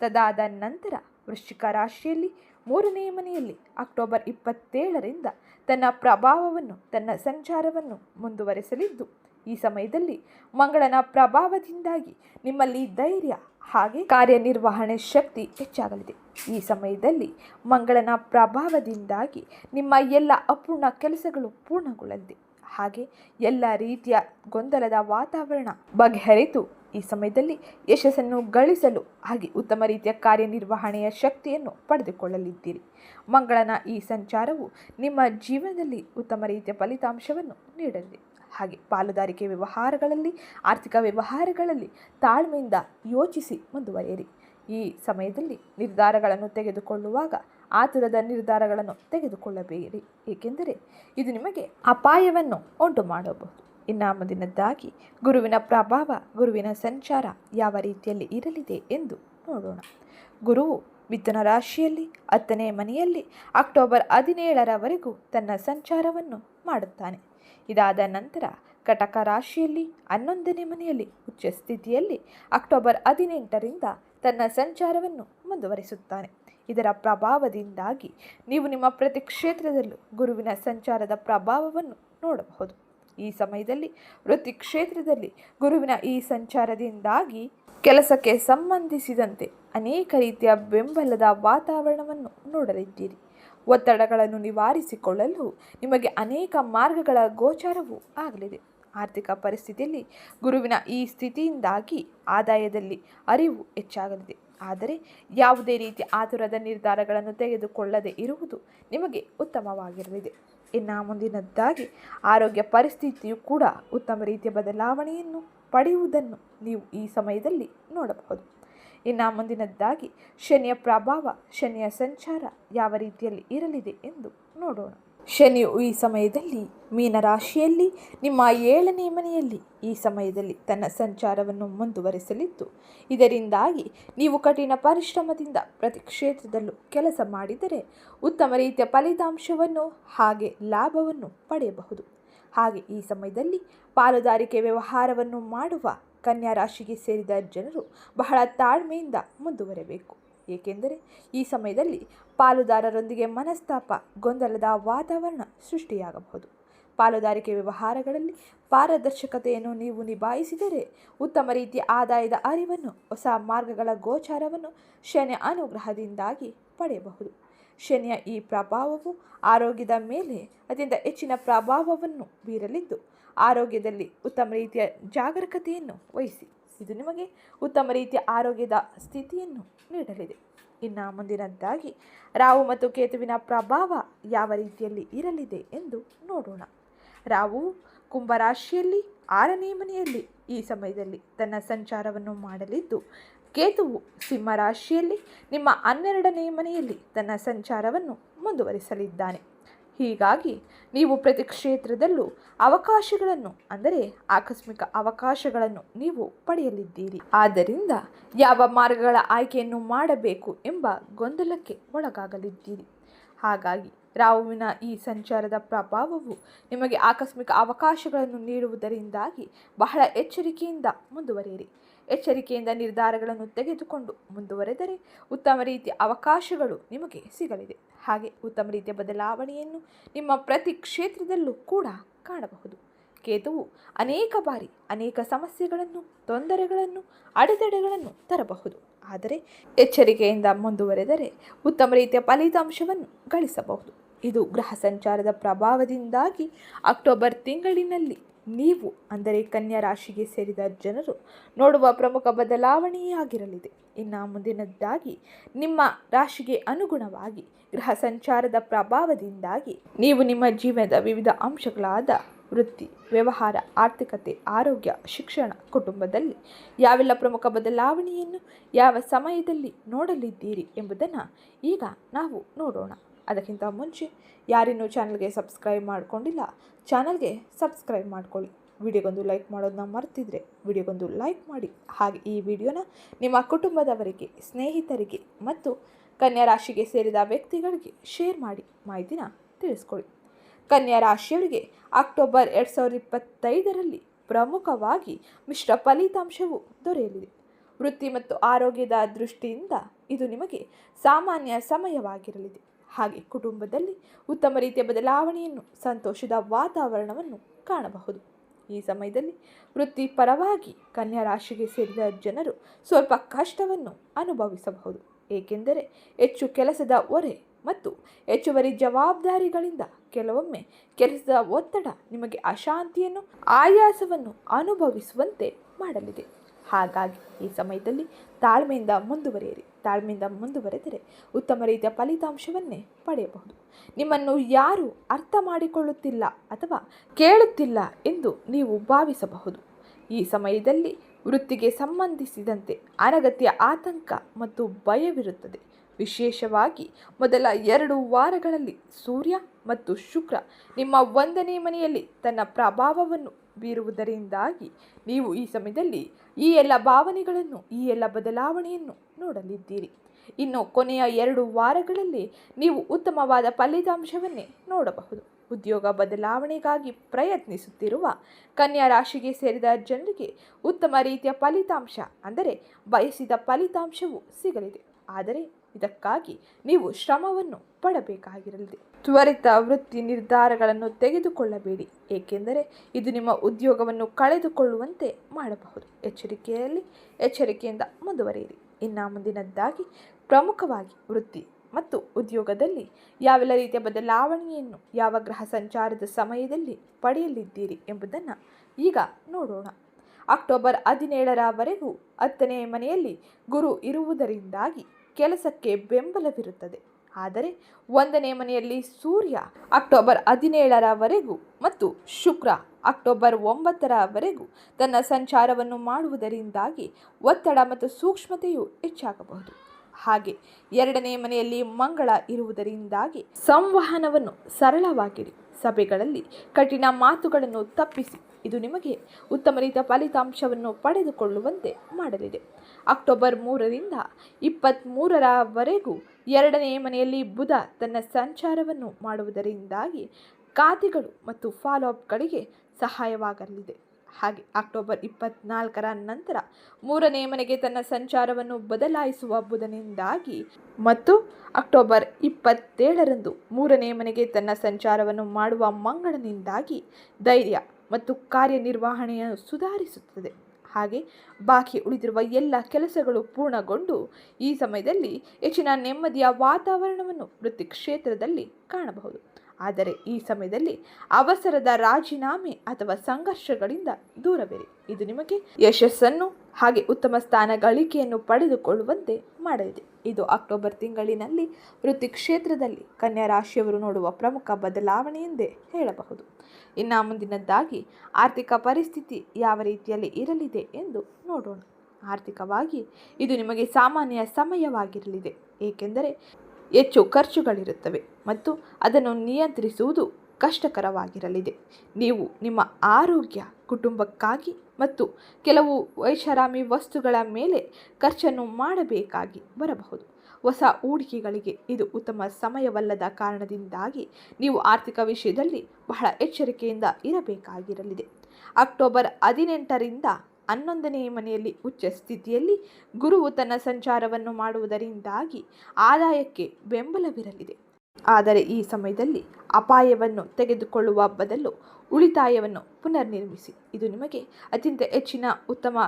ತದಾದ ನಂತರ ವೃಶ್ಚಿಕ ರಾಶಿಯಲ್ಲಿ ಮೂರನೇ ಮನೆಯಲ್ಲಿ ಅಕ್ಟೋಬರ್ ಇಪ್ಪತ್ತೇಳರಿಂದ ತನ್ನ ಪ್ರಭಾವವನ್ನು, ತನ್ನ ಸಂಚಾರವನ್ನು ಮುಂದುವರೆಸಲಿದ್ದು, ಈ ಸಮಯದಲ್ಲಿ ಮಂಗಳನ ಪ್ರಭಾವದಿಂದಾಗಿ ನಿಮ್ಮಲ್ಲಿ ಧೈರ್ಯ ಹಾಗೆ ಕಾರ್ಯನಿರ್ವಹಣೆ ಶಕ್ತಿ ಹೆಚ್ಚಾಗಲಿದೆ. ಈ ಸಮಯದಲ್ಲಿ ಮಂಗಳನ ಪ್ರಭಾವದಿಂದಾಗಿ ನಿಮ್ಮ ಎಲ್ಲ ಅಪೂರ್ಣ ಕೆಲಸಗಳು ಪೂರ್ಣಗೊಳ್ಳಲಿದೆ. ಹಾಗೆ ಎಲ್ಲ ರೀತಿಯ ಗೊಂದಲದ ವಾತಾವರಣ ಬಗೆಹರಿತು. ಈ ಸಮಯದಲ್ಲಿ ಯಶಸ್ಸನ್ನು ಗಳಿಸಲು ಹಾಗೆ ಉತ್ತಮ ರೀತಿಯ ಕಾರ್ಯನಿರ್ವಹಣೆಯ ಶಕ್ತಿಯನ್ನು ಪಡೆದುಕೊಳ್ಳಲಿದ್ದೀರಿ. ಮಂಗಳನ ಈ ಸಂಚಾರವು ನಿಮ್ಮ ಜೀವನದಲ್ಲಿ ಉತ್ತಮ ರೀತಿಯ ಫಲಿತಾಂಶವನ್ನು ನೀಡಲಿದೆ. ಹಾಗೆ ಪಾಲುದಾರಿಕೆ ವ್ಯವಹಾರಗಳಲ್ಲಿ, ಆರ್ಥಿಕ ವ್ಯವಹಾರಗಳಲ್ಲಿ ತಾಳ್ಮೆಯಿಂದ ಯೋಚಿಸಿ ಮುಂದುವರಿಯಿರಿ. ಈ ಸಮಯದಲ್ಲಿ ನಿರ್ಧಾರಗಳನ್ನು ತೆಗೆದುಕೊಳ್ಳುವಾಗ ಆತುರದ ನಿರ್ಧಾರಗಳನ್ನು ತೆಗೆದುಕೊಳ್ಳಬೇಡಿ. ಏಕೆಂದರೆ ಇದು ನಿಮಗೆ ಅಪಾಯವನ್ನು ಉಂಟು ಮಾಡಬಹುದು ಇನ್ನು ಮುಂದಿನದ್ದಾಗಿ ಗುರುವಿನ ಪ್ರಭಾವ, ಗುರುವಿನ ಸಂಚಾರ ಯಾವ ರೀತಿಯಲ್ಲಿ ಇರಲಿದೆ ಎಂದು ನೋಡೋಣ. ಗುರುವು ಮಿಥುನ ರಾಶಿಯಲ್ಲಿ, ಹತ್ತನೇ ಮನೆಯಲ್ಲಿ, ಅಕ್ಟೋಬರ್ ಹದಿನೇಳರವರೆಗೂ ತನ್ನ ಸಂಚಾರವನ್ನು ಮಾಡುತ್ತಾನೆ. ಇದಾದ ನಂತರ ಕಟಕ ರಾಶಿಯಲ್ಲಿ, ಹನ್ನೊಂದನೇ ಮನೆಯಲ್ಲಿ ಉಚ್ಚ ಸ್ಥಿತಿಯಲ್ಲಿ ಅಕ್ಟೋಬರ್ ಹದಿನೆಂಟರಿಂದ ತನ್ನ ಸಂಚಾರವನ್ನು ಮುಂದುವರಿಸುತ್ತಾನೆ. ಇದರ ಪ್ರಭಾವದಿಂದಾಗಿ ನೀವು ನಿಮ್ಮ ಪ್ರತಿ ಕ್ಷೇತ್ರದಲ್ಲೂ ಗುರುವಿನ ಸಂಚಾರದ ಪ್ರಭಾವವನ್ನು ನೋಡಬಹುದು. ಈ ಸಮಯದಲ್ಲಿ ವೃತ್ತಿ ಕ್ಷೇತ್ರದಲ್ಲಿ ಗುರುವಿನ ಈ ಸಂಚಾರದಿಂದಾಗಿ ಕೆಲಸಕ್ಕೆ ಸಂಬಂಧಿಸಿದಂತೆ ಅನೇಕ ರೀತಿಯ ಬೆಂಬಲದ ವಾತಾವರಣವನ್ನು ನೋಡಲಿದ್ದೀರಿ. ಒತ್ತಡಗಳನ್ನು ನಿವಾರಿಸಿಕೊಳ್ಳಲು ನಿಮಗೆ ಅನೇಕ ಮಾರ್ಗಗಳ ಗೋಚಾರವೂ ಆಗಲಿದೆ. ಆರ್ಥಿಕ ಪರಿಸ್ಥಿತಿಯಲ್ಲಿ ಗುರುವಿನ ಈ ಸ್ಥಿತಿಯಿಂದಾಗಿ ಆದಾಯದಲ್ಲಿ ಅರಿವು ಹೆಚ್ಚಾಗಲಿದೆ. ಆದರೆ ಯಾವುದೇ ರೀತಿ ಆತುರದ ನಿರ್ಧಾರಗಳನ್ನು ತೆಗೆದುಕೊಳ್ಳದೆ ಇರುವುದು ನಿಮಗೆ ಉತ್ತಮವಾಗಿರಲಿದೆ. ಇನ್ನು ಮುಂದಿನದ್ದಾಗಿ ಆರೋಗ್ಯ ಪರಿಸ್ಥಿತಿಯು ಕೂಡ ಉತ್ತಮ ರೀತಿಯ ಬದಲಾವಣೆಯನ್ನು ಪಡೆಯುವುದನ್ನು ನೀವು ಈ ಸಮಯದಲ್ಲಿ ನೋಡಬಹುದು. ಇನ್ನು ಮುಂದಿನದ್ದಾಗಿ ಶನಿಯ ಪ್ರಭಾವ, ಶನಿಯ ಸಂಚಾರ ಯಾವ ರೀತಿಯಲ್ಲಿ ಇರಲಿದೆ ಎಂದು ನೋಡೋಣ. ಶನಿಯು ಈ ಸಮಯದಲ್ಲಿ ಮೀನರಾಶಿಯಲ್ಲಿ, ನಿಮ್ಮ ಏಳನೇ ಮನೆಯಲ್ಲಿ ಈ ಸಮಯದಲ್ಲಿ ತನ್ನ ಸಂಚಾರವನ್ನು ಮುಂದುವರಿಸಲಿದ್ದು, ಇದರಿಂದಾಗಿ ನೀವು ಕಠಿಣ ಪರಿಶ್ರಮದಿಂದ ಪ್ರತಿ ಕ್ಷೇತ್ರದಲ್ಲೂ ಕೆಲಸ ಮಾಡಿದರೆ ಉತ್ತಮ ರೀತಿಯ ಫಲಿತಾಂಶವನ್ನು ಹಾಗೆ ಲಾಭವನ್ನು ಪಡೆಯಬಹುದು. ಹಾಗೆ ಈ ಸಮಯದಲ್ಲಿ ಪಾಲುದಾರಿಕೆ ವ್ಯವಹಾರವನ್ನು ಮಾಡುವ ಕನ್ಯಾ ರಾಶಿಗೆ ಸೇರಿದ ಜನರು ಬಹಳ ತಾಳ್ಮೆಯಿಂದ ಮುಂದುವರೆಯಬೇಕು ಏಕೆಂದರೆ ಈ ಸಮಯದಲ್ಲಿ ಪಾಲುದಾರರೊಂದಿಗೆ ಮನಸ್ತಾಪ, ಗೊಂದಲದ ವಾತಾವರಣ ಸೃಷ್ಟಿಯಾಗಬಹುದು. ಪಾಲುದಾರಿಕೆ ವ್ಯವಹಾರಗಳಲ್ಲಿ ಪಾರದರ್ಶಕತೆಯನ್ನು ನೀವು ನಿಭಾಯಿಸಿದರೆ ಉತ್ತಮ ರೀತಿಯ ಆದಾಯದ ಅರಿವನ್ನು, ಹೊಸ ಮಾರ್ಗಗಳ ಗೋಚಾರವನ್ನು ಶನಿ ಅನುಗ್ರಹದಿಂದಾಗಿ ಪಡೆಯಬಹುದು. ಶನಿಯ ಈ ಪ್ರಭಾವವು ಆರೋಗ್ಯದ ಮೇಲೆ ಅತ್ಯಂತ ಹೆಚ್ಚಿನ ಪ್ರಭಾವವನ್ನು ಬೀರಲಿದ್ದು, ಆರೋಗ್ಯದಲ್ಲಿ ಉತ್ತಮ ರೀತಿಯ ಜಾಗರೂಕತೆಯನ್ನು ವಹಿಸಿ, ಇದು ನಿಮಗೆ ಉತ್ತಮ ರೀತಿಯ ಆರೋಗ್ಯದ ಸ್ಥಿತಿಯನ್ನು ನೀಡಲಿದೆ. ಇನ್ನು ಮುಂದಿನದ್ದಾಗಿ ರಾಹು ಮತ್ತು ಕೇತುವಿನ ಪ್ರಭಾವ ಯಾವ ರೀತಿಯಲ್ಲಿ ಇರಲಿದೆ ಎಂದು ನೋಡೋಣ. ರಾಹು ಕುಂಭರಾಶಿಯಲ್ಲಿ, ಆರನೇ ಮನೆಯಲ್ಲಿ ಈ ಸಮಯದಲ್ಲಿ ತನ್ನ ಸಂಚಾರವನ್ನು ಮಾಡಲಿದ್ದು, ಕೇತುವು ಸಿಂಹರಾಶಿಯಲ್ಲಿ ನಿಮ್ಮ ಹನ್ನೆರಡನೇ ಮನೆಯಲ್ಲಿ ತನ್ನ ಸಂಚಾರವನ್ನು ಮುಂದುವರಿಸಲಿದ್ದಾನೆ. ಹೀಗಾಗಿ ನೀವು ಪ್ರತಿ ಕ್ಷೇತ್ರದಲ್ಲೂ ಅವಕಾಶಗಳನ್ನು, ಅಂದರೆ ಆಕಸ್ಮಿಕ ಅವಕಾಶಗಳನ್ನು ನೀವು ಪಡೆಯಲಿದ್ದೀರಿ. ಆದ್ದರಿಂದ ಯಾವ ಮಾರ್ಗಗಳ ಆಯ್ಕೆಯನ್ನು ಮಾಡಬೇಕು ಎಂಬ ಗೊಂದಲಕ್ಕೆ ಒಳಗಾಗಲಿದ್ದೀರಿ. ಹಾಗಾಗಿ ರಾಹುವಿನ ಈ ಸಂಚಾರದ ಪ್ರಭಾವವು ನಿಮಗೆ ಆಕಸ್ಮಿಕ ಅವಕಾಶಗಳನ್ನು ನೀಡುವುದರಿಂದಾಗಿ ಬಹಳ ಎಚ್ಚರಿಕೆಯಿಂದ ಮುಂದುವರಿಯಿರಿ. ಎಚ್ಚರಿಕೆಯಿಂದ ನಿರ್ಧಾರಗಳನ್ನು ತೆಗೆದುಕೊಂಡು ಮುಂದುವರೆದರೆ ಉತ್ತಮ ರೀತಿಯ ಅವಕಾಶಗಳು ನಿಮಗೆ ಸಿಗಲಿದೆ. ಹಾಗೆ ಉತ್ತಮ ರೀತಿಯ ಬದಲಾವಣೆಯನ್ನು ನಿಮ್ಮ ಪ್ರತಿ ಕ್ಷೇತ್ರದಲ್ಲೂ ಕೂಡ ಕಾಣಬಹುದು. ಕೇತುವು ಅನೇಕ ಬಾರಿ ಅನೇಕ ಸಮಸ್ಯೆಗಳನ್ನು, ತೊಂದರೆಗಳನ್ನು, ಅಡೆತಡೆಗಳನ್ನು ತರಬಹುದು. ಆದರೆ ಎಚ್ಚರಿಕೆಯಿಂದ ಮುಂದುವರೆದರೆ ಉತ್ತಮ ರೀತಿಯ ಫಲಿತಾಂಶವನ್ನು ಗಳಿಸಬಹುದು. ಇದು ಗ್ರಹ ಸಂಚಾರದ ಪ್ರಭಾವದಿಂದಾಗಿ ಅಕ್ಟೋಬರ್ ತಿಂಗಳಿನಲ್ಲಿ ನೀವು, ಅಂದರೆ ಕನ್ಯಾ ರಾಶಿಗೆ ಸೇರಿದ ಜನರು, ನೋಡುವ ಪ್ರಮುಖ ಬದಲಾವಣೆಯಾಗಿರಲಿದೆ. ಇನ್ನು ಮುಂದಿನದ್ದಾಗಿ, ನಿಮ್ಮ ರಾಶಿಗೆ ಅನುಗುಣವಾಗಿ ಗ್ರಹ ಸಂಚಾರದ ಪ್ರಭಾವದಿಂದಾಗಿ ನೀವು ನಿಮ್ಮ ಜೀವನದ ವಿವಿಧ ಅಂಶಗಳಾದ ವೃತ್ತಿ, ವ್ಯವಹಾರ, ಆರ್ಥಿಕತೆ, ಆರೋಗ್ಯ, ಶಿಕ್ಷಣ, ಕುಟುಂಬದಲ್ಲಿ ಯಾವೆಲ್ಲ ಪ್ರಮುಖ ಬದಲಾವಣೆಯನ್ನು ಯಾವ ಸಮಯದಲ್ಲಿ ನೋಡಲಿದ್ದೀರಿ ಎಂಬುದನ್ನು ಈಗ ನಾವು ನೋಡೋಣ. ಅದಕ್ಕಿಂತ ಮುಂಚೆ ಯಾರಿನ್ನೂ ಚಾನಲ್ಗೆ ಸಬ್ಸ್ಕ್ರೈಬ್ ಮಾಡಿಕೊಂಡಿಲ್ಲ, ಚಾನಲ್ಗೆ ಸಬ್ಸ್ಕ್ರೈಬ್ ಮಾಡ್ಕೊಳ್ಳಿ. ವಿಡಿಯೋಗೊಂದು ಲೈಕ್ ಮಾಡೋದನ್ನ ಮರ್ತಿದ್ರೆ ವಿಡಿಯೋಗೊಂದು ಲೈಕ್ ಮಾಡಿ. ಹಾಗೆ ಈ ವಿಡಿಯೋನ ನಿಮ್ಮ ಕುಟುಂಬದವರಿಗೆ, ಸ್ನೇಹಿತರಿಗೆ ಮತ್ತು ಕನ್ಯಾ ರಾಶಿಗೆ ಸೇರಿದ ವ್ಯಕ್ತಿಗಳಿಗೆ ಶೇರ್ ಮಾಡಿ ಮಾಹಿತಿನ ತಿಳಿಸ್ಕೊಳ್ಳಿ. ಕನ್ಯಾ ರಾಶಿಯವರಿಗೆ ಅಕ್ಟೋಬರ್ ಎರಡು ಸಾವಿರದ ಇಪ್ಪತ್ತೈದರಲ್ಲಿ ಪ್ರಮುಖವಾಗಿ ಮಿಶ್ರ ಫಲಿತಾಂಶವು ದೊರೆಯಲಿದೆ. ವೃತ್ತಿ ಮತ್ತು ಆರೋಗ್ಯದ ದೃಷ್ಟಿಯಿಂದ ಇದು ನಿಮಗೆ ಸಾಮಾನ್ಯ ಸಮಯವಾಗಿರಲಿದೆ. ಹಾಗೆ ಕುಟುಂಬದಲ್ಲಿ ಉತ್ತಮ ರೀತಿಯ ಬದಲಾವಣೆಯನ್ನು, ಸಂತೋಷದ ವಾತಾವರಣವನ್ನು ಕಾಣಬಹುದು. ಈ ಸಮಯದಲ್ಲಿ ವೃತ್ತಿಪರವಾಗಿ ಕನ್ಯಾ ರಾಶಿಗೆ ಸೇರಿದ ಜನರು ಸ್ವಲ್ಪ ಕಷ್ಟವನ್ನು ಅನುಭವಿಸಬಹುದು. ಏಕೆಂದರೆ ಹೆಚ್ಚು ಕೆಲಸದ ಹೊರೆ ಮತ್ತು ಹೆಚ್ಚುವರಿ ಜವಾಬ್ದಾರಿಗಳಿಂದ ಕೆಲವೊಮ್ಮೆ ಕೆಲಸದ ಒತ್ತಡ ನಿಮಗೆ ಅಶಾಂತಿಯನ್ನು, ಆಯಾಸವನ್ನು ಅನುಭವಿಸುವಂತೆ ಮಾಡಲಿದೆ. ಹಾಗಾಗಿ ಈ ಸಮಯದಲ್ಲಿ ತಾಳ್ಮೆಯಿಂದ ಮುಂದುವರಿಯಿರಿ. ತಾಳ್ಮೆಯಿಂದ ಮುಂದುವರೆದರೆ ಉತ್ತಮ ರೀತಿಯ ಫಲಿತಾಂಶವನ್ನೇ ಪಡೆಯಬಹುದು. ನಿಮ್ಮನ್ನು ಯಾರು ಅರ್ಥ ಮಾಡಿಕೊಳ್ಳುತ್ತಿಲ್ಲ ಅಥವಾ ಕೇಳುತ್ತಿಲ್ಲ ಎಂದು ನೀವು ಭಾವಿಸಬಹುದು. ಈ ಸಮಯದಲ್ಲಿ ವೃತ್ತಿಗೆ ಸಂಬಂಧಿಸಿದಂತೆ ಅನಗತ್ಯ ಆತಂಕ ಮತ್ತು ಭಯವಿರುತ್ತದೆ. ವಿಶೇಷವಾಗಿ ಮೊದಲ ಎರಡು ವಾರಗಳಲ್ಲಿ ಸೂರ್ಯ ಮತ್ತು ಶುಕ್ರ ನಿಮ್ಮ ಒಂದನೇ ಮನೆಯಲ್ಲಿ ತನ್ನ ಪ್ರಭಾವವನ್ನು ಬೀರುವುದರಿಂದಾಗಿ ನೀವು ಈ ಸಮಯದಲ್ಲಿ ಈ ಎಲ್ಲ ಭಾವನೆಗಳನ್ನು, ಈ ಎಲ್ಲ ಬದಲಾವಣೆಯನ್ನು ನೋಡಲಿದ್ದೀರಿ. ಇನ್ನು ಕೊನೆಯ ಎರಡು ವಾರಗಳಲ್ಲಿ ನೀವು ಉತ್ತಮವಾದ ಫಲಿತಾಂಶವನ್ನೇ ನೋಡಬಹುದು. ಉದ್ಯೋಗ ಬದಲಾವಣೆಗಾಗಿ ಪ್ರಯತ್ನಿಸುತ್ತಿರುವ ಕನ್ಯಾ ರಾಶಿಗೆ ಸೇರಿದ ಜನರಿಗೆ ಉತ್ತಮ ರೀತಿಯ ಫಲಿತಾಂಶ, ಅಂದರೆ ಬಯಸಿದ ಫಲಿತಾಂಶವು ಸಿಗಲಿದೆ. ಆದರೆ ಇದಕ್ಕಾಗಿ ನೀವು ಶ್ರಮವನ್ನು ಪಡಬೇಕಾಗಿರಲಿದೆ. ತ್ವರಿತ ವೃತ್ತಿ ನಿರ್ಧಾರಗಳನ್ನು ತೆಗೆದುಕೊಳ್ಳಬೇಡಿ, ಏಕೆಂದರೆ ಇದು ನಿಮ್ಮ ಉದ್ಯೋಗವನ್ನು ಕಳೆದುಕೊಳ್ಳುವಂತೆ ಮಾಡಬಹುದು. ಎಚ್ಚರಿಕೆಯಲ್ಲಿ, ಎಚ್ಚರಿಕೆಯಿಂದ ಮುಂದುವರಿಯಿರಿ. ಇನ್ನು ಮುಂದಿನದ್ದಾಗಿ, ಪ್ರಮುಖವಾಗಿ ವೃತ್ತಿ ಮತ್ತು ಉದ್ಯೋಗದಲ್ಲಿ ಯಾವೆಲ್ಲ ರೀತಿಯ ಬದಲಾವಣೆಯನ್ನು ಯಾವ ಗ್ರಹ ಸಂಚಾರದ ಸಮಯದಲ್ಲಿ ಪಡೆಯಲಿದ್ದೀರಿ ಎಂಬುದನ್ನು ಈಗ ನೋಡೋಣ. ಅಕ್ಟೋಬರ್ ಹದಿನೇಳರವರೆಗೂ ಹತ್ತನೇ ಮನೆಯಲ್ಲಿ ಗುರು ಇರುವುದರಿಂದಾಗಿ ಕೆಲಸಕ್ಕೆ ಬೆಂಬಲವಿರುತ್ತದೆ. ಆದರೆ ಒಂದನೇ ಮನೆಯಲ್ಲಿ ಸೂರ್ಯ ಅಕ್ಟೋಬರ್ ಹದಿನೇಳರವರೆಗೂ ಮತ್ತು ಶುಕ್ರ ಅಕ್ಟೋಬರ್ ಒಂಬತ್ತರವರೆಗೂ ತನ್ನ ಸಂಚಾರವನ್ನು ಮಾಡುವುದರಿಂದಾಗಿ ಒತ್ತಡ ಮತ್ತು ಸೂಕ್ಷ್ಮತೆಯು ಹೆಚ್ಚಾಗಬಹುದು. ಹಾಗೆ ಎರಡನೇ ಮನೆಯಲ್ಲಿ ಮಂಗಳ ಇರುವುದರಿಂದಾಗಿ ಸಂವಹನವನ್ನು ಸರಳವಾಗಿಡಿ ಸಭೆಗಳಲ್ಲಿ ಕಠಿಣ ಮಾತುಗಳನ್ನು ತಪ್ಪಿಸಿ. ಇದು ನಿಮಗೆ ಉತ್ತಮ ರೀತಿಯ ಫಲಿತಾಂಶವನ್ನು ಪಡೆದುಕೊಳ್ಳುವಂತೆ ಮಾಡಲಿದೆ. ಅಕ್ಟೋಬರ್ ಮೂರರಿಂದ ಇಪ್ಪತ್ತ್ಮೂರರವರೆಗೂ ಎರಡನೇ ಮನೆಯಲ್ಲಿ ಬುಧ ತನ್ನ ಸಂಚಾರವನ್ನು ಮಾಡುವುದರಿಂದಾಗಿ ಖಾತೆಗಳು ಮತ್ತು ಫಾಲೋ ಅಪ್ಗಳಿಗೆ ಸಹಾಯವಾಗಲಿದೆ. ಹಾಗೆ ಅಕ್ಟೋಬರ್ ಇಪ್ಪತ್ನಾಲ್ಕರ ನಂತರ ಮೂರನೇ ಮನೆಗೆ ತನ್ನ ಸಂಚಾರವನ್ನು ಬದಲಾಯಿಸುವ ಬುಧನಿಂದಾಗಿ ಮತ್ತು ಅಕ್ಟೋಬರ್ ಇಪ್ಪತ್ತೇಳರಂದು ಮೂರನೇ ಮನೆಗೆ ತನ್ನ ಸಂಚಾರವನ್ನು ಮಾಡುವ ಮಂಗಳನಿಂದಾಗಿ ಧೈರ್ಯ ಮತ್ತು ಕಾರ್ಯನಿರ್ವಹಣೆಯನ್ನು ಸುಧಾರಿಸುತ್ತದೆ. ಹಾಗೆ ಬಾಕಿ ಉಳಿದಿರುವ ಎಲ್ಲ ಕೆಲಸಗಳು ಪೂರ್ಣಗೊಂಡು ಈ ಸಮಯದಲ್ಲಿ ಹೆಚ್ಚಿನ ನೆಮ್ಮದಿಯ ವಾತಾವರಣವನ್ನು ವೃತ್ತಿ ಕ್ಷೇತ್ರದಲ್ಲಿ ಕಾಣಬಹುದು. ಆದರೆ ಈ ಸಮಯದಲ್ಲಿ ಅವಸರದ ರಾಜೀನಾಮೆ ಅಥವಾ ಸಂಘರ್ಷಗಳಿಂದ ದೂರವಿರಿ. ಇದು ನಿಮಗೆ ಯಶಸ್ಸನ್ನು ಹಾಗೆ ಉತ್ತಮ ಸ್ಥಾನ ಗಳಿಕೆಯನ್ನು ಪಡೆದುಕೊಳ್ಳುವಂತೆ ಮಾಡಲಿದೆ. ಇದು ಅಕ್ಟೋಬರ್ ತಿಂಗಳಿನಲ್ಲಿ ವೃತ್ತಿ ಕ್ಷೇತ್ರದಲ್ಲಿ ಕನ್ಯಾ ರಾಶಿಯವರು ನೋಡುವ ಪ್ರಮುಖ ಬದಲಾವಣೆ ಎಂದೇ ಹೇಳಬಹುದು. ಇನ್ನು ಮುಂದಿನದ್ದಾಗಿ, ಆರ್ಥಿಕ ಪರಿಸ್ಥಿತಿ ಯಾವ ರೀತಿಯಲ್ಲಿ ಇರಲಿದೆ ಎಂದು ನೋಡೋಣ. ಆರ್ಥಿಕವಾಗಿ ಇದು ನಿಮಗೆ ಸಾಮಾನ್ಯ ಸಮಯವಾಗಿರಲಿದೆ. ಏಕೆಂದರೆ ಹೆಚ್ಚು ಖರ್ಚುಗಳಿರುತ್ತವೆ ಮತ್ತು ಅದನ್ನು ನಿಯಂತ್ರಿಸುವುದು ಕಷ್ಟಕರವಾಗಿರಲಿದೆ. ನೀವು ನಿಮ್ಮ ಆರೋಗ್ಯ, ಕುಟುಂಬಕ್ಕಾಗಿ ಮತ್ತು ಕೆಲವು ಐಷಾರಾಮಿ ವಸ್ತುಗಳ ಮೇಲೆ ಖರ್ಚನ್ನು ಮಾಡಬೇಕಾಗಿ ಬರಬಹುದು. ಹೊಸ ಹೂಡಿಕೆಗಳಿಗೆ ಇದು ಉತ್ತಮ ಸಮಯವಲ್ಲದ ಕಾರಣದಿಂದಾಗಿ ನೀವು ಆರ್ಥಿಕ ವಿಷಯದಲ್ಲಿ ಬಹಳ ಎಚ್ಚರಿಕೆಯಿಂದ ಇರಬೇಕಾಗಿರಲಿದೆ. ಅಕ್ಟೋಬರ್ ಹದಿನೆಂಟರಿಂದ ಹನ್ನೊಂದನೇ ಮನೆಯಲ್ಲಿ ಉಚ್ಚ ಸ್ಥಿತಿಯಲ್ಲಿ ಗುರುವು ತನ್ನ ಸಂಚಾರವನ್ನು ಮಾಡುವುದರಿಂದಾಗಿ ಆದಾಯಕ್ಕೆ ಬೆಂಬಲವಿರಲಿದೆ. ಆದರೆ ಈ ಸಮಯದಲ್ಲಿ ಅಪಾಯವನ್ನು ತೆಗೆದುಕೊಳ್ಳುವ ಬದಲು ಉಳಿತಾಯವನ್ನು ಪುನರ್ನಿರ್ಮಿಸಿ. ಇದು ನಿಮಗೆ ಅತ್ಯಂತ ಹೆಚ್ಚಿನ ಉತ್ತಮ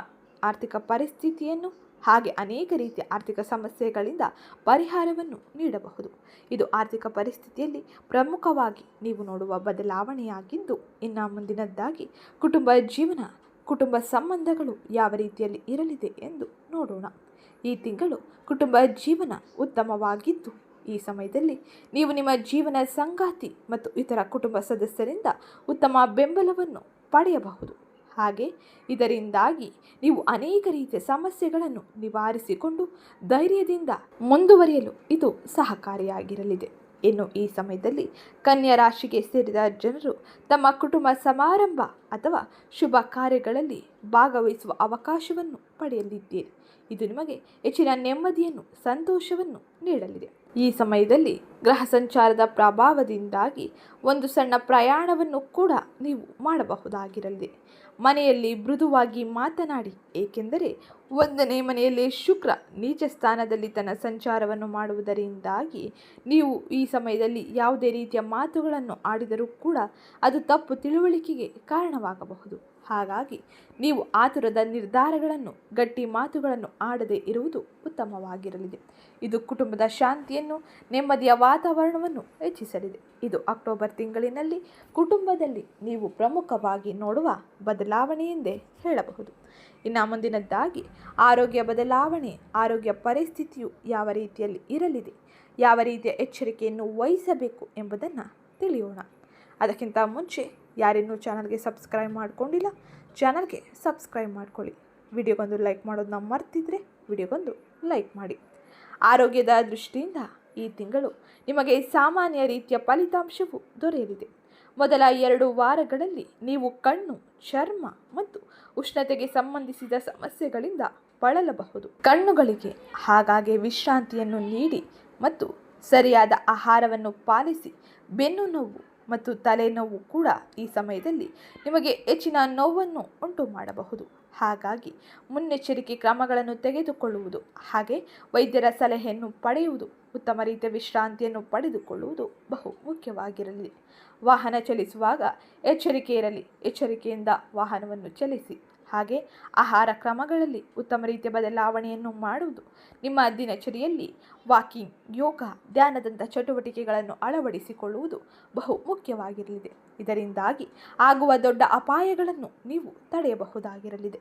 ಆರ್ಥಿಕ ಪರಿಸ್ಥಿತಿಯನ್ನು ಹಾಗೆ ಅನೇಕ ರೀತಿಯ ಆರ್ಥಿಕ ಸಮಸ್ಯೆಗಳಿಂದ ಪರಿಹಾರವನ್ನು ನೀಡಬಹುದು. ಇದು ಆರ್ಥಿಕ ಪರಿಸ್ಥಿತಿಯಲ್ಲಿ ಪ್ರಮುಖವಾಗಿ ನೀವು ನೋಡುವ ಬದಲಾವಣೆಯಾಗಿದ್ದು, ಇನ್ನು ಮುಂದಿನದ್ದಾಗಿ ಕುಟುಂಬ ಜೀವನ ಕುಟುಂಬ ಸಂಬಂಧಗಳು ಯಾವ ರೀತಿಯಲ್ಲಿ ಇರಲಿದೆ ಎಂದು ನೋಡೋಣ. ಈ ತಿಂಗಳು ಕುಟುಂಬ ಜೀವನ ಉತ್ತಮವಾಗಿದ್ದು, ಈ ಸಮಯದಲ್ಲಿ ನೀವು ನಿಮ್ಮ ಜೀವನ ಸಂಗಾತಿ ಮತ್ತು ಇತರ ಕುಟುಂಬ ಸದಸ್ಯರಿಂದ ಉತ್ತಮ ಬೆಂಬಲವನ್ನು ಪಡೆಯಬಹುದು. ಹಾಗೆ ಇದರಿಂದಾಗಿ ನೀವು ಅನೇಕ ರೀತಿಯ ಸಮಸ್ಯೆಗಳನ್ನು ನಿವಾರಿಸಿಕೊಂಡು ಧೈರ್ಯದಿಂದ ಮುಂದುವರಿಯಲು ಇದು ಸಹಕಾರಿಯಾಗಿರಲಿದೆ. ಇನ್ನು ಈ ಸಮಯದಲ್ಲಿ ಕನ್ಯಾ ರಾಶಿಗೆ ಸೇರಿದ ಜನರು ತಮ್ಮ ಕುಟುಂಬ ಸಮಾರಂಭ ಅಥವಾ ಶುಭ ಕಾರ್ಯಗಳಲ್ಲಿ ಭಾಗವಹಿಸುವ ಅವಕಾಶವನ್ನು ಪಡೆಯಲಿದ್ದೀರಿ. ಇದು ನಿಮಗೆ ಹೆಚ್ಚಿನ ನೆಮ್ಮದಿಯನ್ನು, ಸಂತೋಷವನ್ನು ನೀಡಲಿದೆ. ಈ ಸಮಯದಲ್ಲಿ ಗ್ರಹ ಸಂಚಾರದ ಪ್ರಭಾವದಿಂದಾಗಿ ಒಂದು ಸಣ್ಣ ಪ್ರಯಾಣವನ್ನು ಕೂಡ ನೀವು ಮಾಡಬಹುದಾಗಿರಲಿದೆ. ಮನೆಯಲ್ಲಿ ಮೃದುವಾಗಿ ಮಾತನಾಡಿ, ಏಕೆಂದರೆ ಒಂದನೇ ಮನೆಯಲ್ಲಿ ಶುಕ್ರ ನೀಚ ಸ್ಥಾನದಲ್ಲಿ ತನ್ನ ಸಂಚಾರವನ್ನು ಮಾಡುವುದರಿಂದಾಗಿ ನೀವು ಈ ಸಮಯದಲ್ಲಿ ಯಾವುದೇ ರೀತಿಯ ಮಾತುಗಳನ್ನು ಆಡಿದರೂ ಕೂಡ ಅದು ತಪ್ಪು ತಿಳುವಳಿಕೆಗೆ ಕಾರಣವಾಗಬಹುದು. ಹಾಗಾಗಿ ನೀವು ಆತುರದ ನಿರ್ಧಾರಗಳನ್ನು, ಗಟ್ಟಿ ಮಾತುಗಳನ್ನು ಆಡದೇ ಇರುವುದು ಉತ್ತಮವಾಗಿರಲಿದೆ. ಇದು ಕುಟುಂಬದ ಶಾಂತಿಯನ್ನು, ನೆಮ್ಮದಿಯ ವಾತಾವರಣವನ್ನು ಹೆಚ್ಚಿಸಲಿದೆ. ಇದು ಅಕ್ಟೋಬರ್ ತಿಂಗಳಿನಲ್ಲಿ ಕುಟುಂಬದಲ್ಲಿ ನೀವು ಪ್ರಮುಖವಾಗಿ ನೋಡುವ ಬದಲಾವಣೆ ಎಂದೇ ಹೇಳಬಹುದು. ಇನ್ನು ಮುಂದಿನದ್ದಾಗಿ ಆರೋಗ್ಯ ಬದಲಾವಣೆ, ಆರೋಗ್ಯ ಪರಿಸ್ಥಿತಿಯು ಯಾವ ರೀತಿಯಲ್ಲಿ ಇರಲಿದೆ, ಯಾವ ರೀತಿಯ ಎಚ್ಚರಿಕೆಯನ್ನು ವಹಿಸಬೇಕು ಎಂಬುದನ್ನು ತಿಳಿಯೋಣ. ಅದಕ್ಕಿಂತ ಮುಂಚೆ, ಯಾರಿನ್ನೂ ಚಾನಲ್ಗೆ ಸಬ್ಸ್ಕ್ರೈಬ್ ಮಾಡಿಕೊಂಡಿಲ್ಲ, ಚಾನಲ್ಗೆ ಸಬ್ಸ್ಕ್ರೈಬ್ ಮಾಡ್ಕೊಳ್ಳಿ. ವಿಡಿಯೋಗೊಂದು ಲೈಕ್ ಮಾಡೋದನ್ನ ಮರ್ತಿದ್ರೆ ವಿಡಿಯೋಗೊಂದು ಲೈಕ್ ಮಾಡಿ. ಆರೋಗ್ಯದ ದೃಷ್ಟಿಯಿಂದ ಈ ತಿಂಗಳು ನಿಮಗೆ ಸಾಮಾನ್ಯ ರೀತಿಯ ಫಲಿತಾಂಶವು ದೊರೆಯಲಿದೆ. ಮೊದಲ ಎರಡು ವಾರಗಳಲ್ಲಿ ನೀವು ಕಣ್ಣು, ಚರ್ಮ ಮತ್ತು ಉಷ್ಣತೆಗೆ ಸಂಬಂಧಿಸಿದ ಸಮಸ್ಯೆಗಳಿಂದ ಬಳಲಬಹುದು. ಕಣ್ಣುಗಳಿಗೆ ಹಾಗಾಗಿ ವಿಶ್ರಾಂತಿಯನ್ನು ನೀಡಿ ಮತ್ತು ಸರಿಯಾದ ಆಹಾರವನ್ನು ಪಾಲಿಸಿ, ಬೆನ್ನು ನೋವು ಮತ್ತು ತಲೆನೋವು ಕೂಡ ಈ ಸಮಯದಲ್ಲಿ ನಿಮಗೆ ಹೆಚ್ಚಿನ ನೋವನ್ನು ಉಂಟು ಮಾಡಬಹುದು. ಹಾಗಾಗಿ ಮುನ್ನೆಚ್ಚರಿಕೆ ಕ್ರಮಗಳನ್ನು ತೆಗೆದುಕೊಳ್ಳುವುದು ಹಾಗೆ ವೈದ್ಯರ ಸಲಹೆಯನ್ನು ಪಡೆಯುವುದು, ಉತ್ತಮ ರೀತಿಯ ವಿಶ್ರಾಂತಿಯನ್ನು ಪಡೆದುಕೊಳ್ಳುವುದು ಬಹು ಮುಖ್ಯವಾಗಿರಲಿ. ವಾಹನ ಚಲಿಸುವಾಗ ಎಚ್ಚರಿಕೆ ಇರಲಿ ಎಚ್ಚರಿಕೆಯಿಂದ ವಾಹನವನ್ನು ಚಲಿಸಿ. ಹಾಗೆ ಆಹಾರ ಕ್ರಮಗಳಲ್ಲಿ ಉತ್ತಮ ರೀತಿಯ ಬದಲಾವಣೆಯನ್ನು ಮಾಡುವುದು. ನಿಮ್ಮ ದಿನಚರಿಯಲ್ಲಿ ವಾಕಿಂಗ್, ಯೋಗ, ಧ್ಯಾನದಂಥ ಚಟುವಟಿಕೆಗಳನ್ನು ಅಳವಡಿಸಿಕೊಳ್ಳುವುದು ಬಹು ಮುಖ್ಯವಾಗಿರಲಿದೆ. ಇದರಿಂದಾಗಿ ಆಗುವ ದೊಡ್ಡ ಅಪಾಯಗಳನ್ನು ನೀವು ತಡೆಯಬಹುದಾಗಿರಲಿದೆ.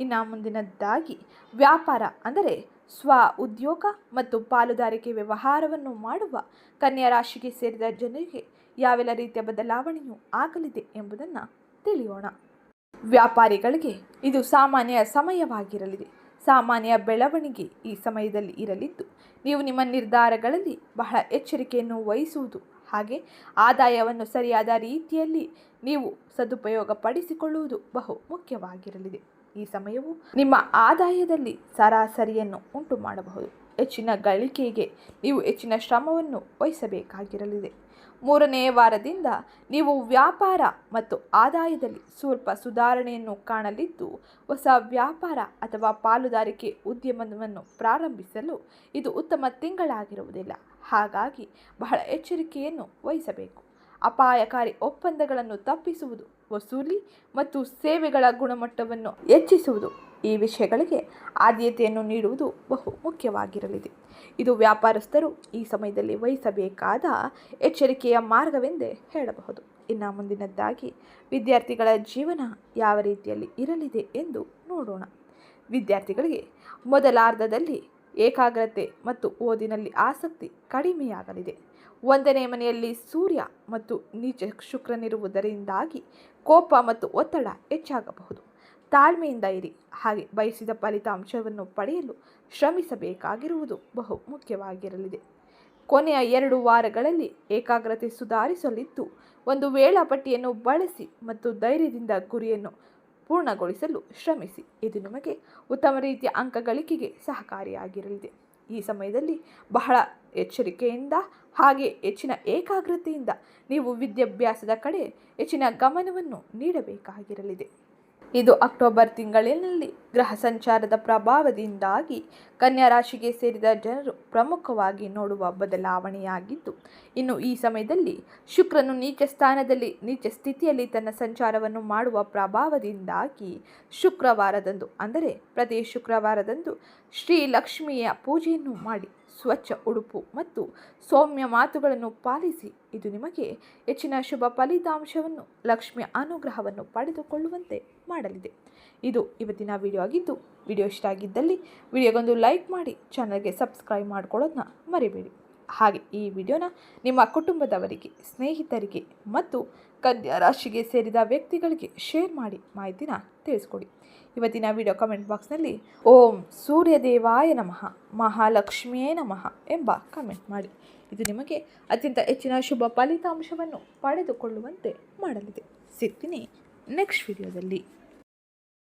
ಇನ್ನು ಮುಂದಿನದ್ದಾಗಿ ವ್ಯಾಪಾರ ಅಂದರೆ ಸ್ವ ಉದ್ಯೋಗ ಮತ್ತು ಪಾಲುದಾರಿಕೆ ವ್ಯವಹಾರವನ್ನು ಮಾಡುವ ಕನ್ಯಾ ರಾಶಿಗೆ ಸೇರಿದ ಜನರಿಗೆ ಯಾವೆಲ್ಲ ರೀತಿಯ ಬದಲಾವಣೆಯು ಆಗಲಿದೆ ಎಂಬುದನ್ನು ತಿಳಿಯೋಣ. ವ್ಯಾಪಾರಿಗಳಿಗೆ ಇದು ಸಾಮಾನ್ಯ ಸಮಯವಾಗಿರಲಿದೆ. ಸಾಮಾನ್ಯ ಬೆಳವಣಿಗೆ ಈ ಸಮಯದಲ್ಲಿ ಇರಲಿದ್ದು, ನೀವು ನಿಮ್ಮ ನಿರ್ಧಾರಗಳಲ್ಲಿ ಬಹಳ ಎಚ್ಚರಿಕೆಯನ್ನು ವಹಿಸುವುದು. ಹಾಗೆ ಆದಾಯವನ್ನು ಸರಿಯಾದ ರೀತಿಯಲ್ಲಿ ನೀವು ಸದುಪಯೋಗ ಪಡಿಸಿಕೊಳ್ಳುವುದು ಬಹು ಮುಖ್ಯವಾಗಿರಲಿದೆ. ಈ ಸಮಯವು ನಿಮ್ಮ ಆದಾಯದಲ್ಲಿ ಸರಾಸರಿಯನ್ನು ಉಂಟು ಮಾಡಬಹುದು ಹೆಚ್ಚಿನ ಗಳಿಕೆಗೆ ನೀವು ಹೆಚ್ಚಿನ ಶ್ರಮವನ್ನು ವಹಿಸಬೇಕಾಗಿರಲಿದೆ. ಮೂರನೇ ವಾರದಿಂದ ನೀವು ವ್ಯಾಪಾರ ಮತ್ತು ಆದಾಯದಲ್ಲಿ ಸ್ವಲ್ಪ ಸುಧಾರಣೆಯನ್ನು ಕಾಣಲಿದ್ದು, ಹೊಸ ವ್ಯಾಪಾರ ಅಥವಾ ಪಾಲುದಾರಿಕೆ ಉದ್ಯಮವನ್ನು ಪ್ರಾರಂಭಿಸಲು ಇದು ಉತ್ತಮ ತಿಂಗಳಾಗಿರುವುದಿಲ್ಲ. ಹಾಗಾಗಿ ಬಹಳ ಎಚ್ಚರಿಕೆಯನ್ನು ವಹಿಸಬೇಕು. ಅಪಾಯಕಾರಿ ಒಪ್ಪಂದಗಳನ್ನು ತಪ್ಪಿಸುವುದು, ವಸೂಲಿ ಮತ್ತು ಸೇವೆಗಳ ಗುಣಮಟ್ಟವನ್ನು ಹೆಚ್ಚಿಸುವುದು ಈ ವಿಷಯಗಳಿಗೆ ಆದ್ಯತೆಯನ್ನು ನೀಡುವುದು ಬಹು ಮುಖ್ಯವಾಗಿರಲಿದೆ. ಇದು ವ್ಯಾಪಾರಸ್ಥರು ಈ ಸಮಯದಲ್ಲಿ ವಹಿಸಬೇಕಾದ ಎಚ್ಚರಿಕೆಯ ಮಾರ್ಗವೆಂದೇ ಹೇಳಬಹುದು. ಇನ್ನು ಮುಂದಿನದ್ದಾಗಿ, ವಿದ್ಯಾರ್ಥಿಗಳ ಜೀವನ ಯಾವ ರೀತಿಯಲ್ಲಿ ಇರಲಿದೆ ಎಂದು ನೋಡೋಣ. ವಿದ್ಯಾರ್ಥಿಗಳಿಗೆ ಮೊದಲಾರ್ಧದಲ್ಲಿ ಏಕಾಗ್ರತೆ ಮತ್ತು ಓದಿನಲ್ಲಿ ಆಸಕ್ತಿ ಕಡಿಮೆಯಾಗಲಿದೆ. ಒಂದನೇ ಮನೆಯಲ್ಲಿ ಸೂರ್ಯ ಮತ್ತು ನೀಚ ಶುಕ್ರನಿರುವುದರಿಂದಾಗಿ ಕೋಪ ಮತ್ತು ಒತ್ತಡ ಹೆಚ್ಚಾಗಬಹುದು. ತಾಳ್ಮೆಯಿಂದ ಇರಿ. ಹಾಗೆ ಬಯಸಿದ ಫಲಿತಾಂಶವನ್ನು ಪಡೆಯಲು ಶ್ರಮಿಸಬೇಕಾಗಿರುವುದು ಬಹು ಮುಖ್ಯವಾಗಿರಲಿದೆ. ಕೊನೆಯ ಎರಡು ವಾರಗಳಲ್ಲಿ ಏಕಾಗ್ರತೆ ಸುಧಾರಿಸಲಿದ್ದು, ಒಂದು ವೇಳಾಪಟ್ಟಿಯನ್ನು ಬಳಸಿ ಮತ್ತು ಧೈರ್ಯದಿಂದ ಗುರಿಯನ್ನು ಪೂರ್ಣಗೊಳಿಸಲು ಶ್ರಮಿಸಿ. ಇದು ನಿಮಗೆ ಉತ್ತಮ ರೀತಿಯ ಅಂಕ ಗಳಿಕೆಗೆ ಸಹಕಾರಿಯಾಗಿರಲಿದೆ. ಈ ಸಮಯದಲ್ಲಿ ಬಹಳ ಎಚ್ಚರಿಕೆಯಿಂದ ಹಾಗೆ ಹೆಚ್ಚಿನ ಏಕಾಗ್ರತೆಯಿಂದ ನೀವು ವಿದ್ಯಾಭ್ಯಾಸದ ಕಡೆ ಹೆಚ್ಚಿನ ಗಮನವನ್ನು ನೀಡಬೇಕಾಗಿರಲಿದೆ. ಇದು ಅಕ್ಟೋಬರ್ ತಿಂಗಳಿನಲ್ಲಿ ಗ್ರಹ ಸಂಚಾರದ ಪ್ರಭಾವದಿಂದಾಗಿ ಕನ್ಯಾ ರಾಶಿಗೆ ಸೇರಿದ ಜನರು ಪ್ರಮುಖವಾಗಿ ನೋಡುವ ಬದಲಾವಣೆಯಾಗಿದ್ದು, ಇನ್ನು ಈ ಸಮಯದಲ್ಲಿ ಶುಕ್ರನು ನೀಚ ಸ್ಥಾನದಲ್ಲಿ, ನೀಚ ಸ್ಥಿತಿಯಲ್ಲಿ ತನ್ನ ಸಂಚಾರವನ್ನು ಮಾಡುವ ಪ್ರಭಾವದಿಂದಾಗಿ ಶುಕ್ರವಾರದಂದು, ಅಂದರೆ ಪ್ರತಿ ಶುಕ್ರವಾರದಂದು ಶ್ರೀ ಲಕ್ಷ್ಮಿಯ ಪೂಜೆಯನ್ನು ಮಾಡಿ ಸ್ವಚ್ಛ ಉಡುಪು ಮತ್ತು ಸೌಮ್ಯ ಮಾತುಗಳನ್ನು ಪಾಲಿಸಿ ಇದು ನಿಮಗೆ ಹೆಚ್ಚಿನ ಶುಭ ಫಲಿತಾಂಶವನ್ನು ಲಕ್ಷ್ಮಿಯ ಅನುಗ್ರಹವನ್ನು ಪಡೆದುಕೊಳ್ಳುವಂತೆ ಮಾಡಲಿದೆ. ಇದು ಇವತ್ತಿನ ವಿಡಿಯೋ ಆಗಿದ್ದು ವಿಡಿಯೋ ಇಷ್ಟ ಆಗಿದ್ದಲ್ಲಿ ವಿಡಿಯೋಗೊಂದು ಲೈಕ್ ಮಾಡಿ ಚಾನಲ್ಗೆ ಸಬ್ಸ್ಕ್ರೈಬ್ ಮಾಡ್ಕೊಳ್ಳೋದನ್ನ ಮರಿಬೇಡಿ. ಹಾಗೆ ಈ ವಿಡಿಯೋನ ನಿಮ್ಮ ಕುಟುಂಬದವರಿಗೆ, ಸ್ನೇಹಿತರಿಗೆ ಮತ್ತು ಕನ್ಯಾ ರಾಶಿಗೆ ಸೇರಿದ ವ್ಯಕ್ತಿಗಳಿಗೆ ಶೇರ್ ಮಾಡಿ ಮಾಹಿತಿನ ತಿಳಿಸ್ಕೊಡಿ. ಇವತ್ತಿನ ವಿಡಿಯೋ ಕಮೆಂಟ್ ಬಾಕ್ಸ್ನಲ್ಲಿ ಓಂ ಸೂರ್ಯದೇವಾಯ ನಮಃ, ಮಹಾಲಕ್ಷ್ಮಿಯೇ ನಮಃ ಎಂಬ ಕಮೆಂಟ್ ಮಾಡಿ. ಇದು ನಿಮಗೆ ಅತ್ಯಂತ ಹೆಚ್ಚಿನ ಶುಭ ಫಲಿತಾಂಶವನ್ನು ಪಡೆದುಕೊಳ್ಳುವಂತೆ ಮಾಡಲಿದೆ. ಸಿಗ್ತೀನಿ ನೆಕ್ಸ್ಟ್ ವಿಡಿಯೋದಲ್ಲಿ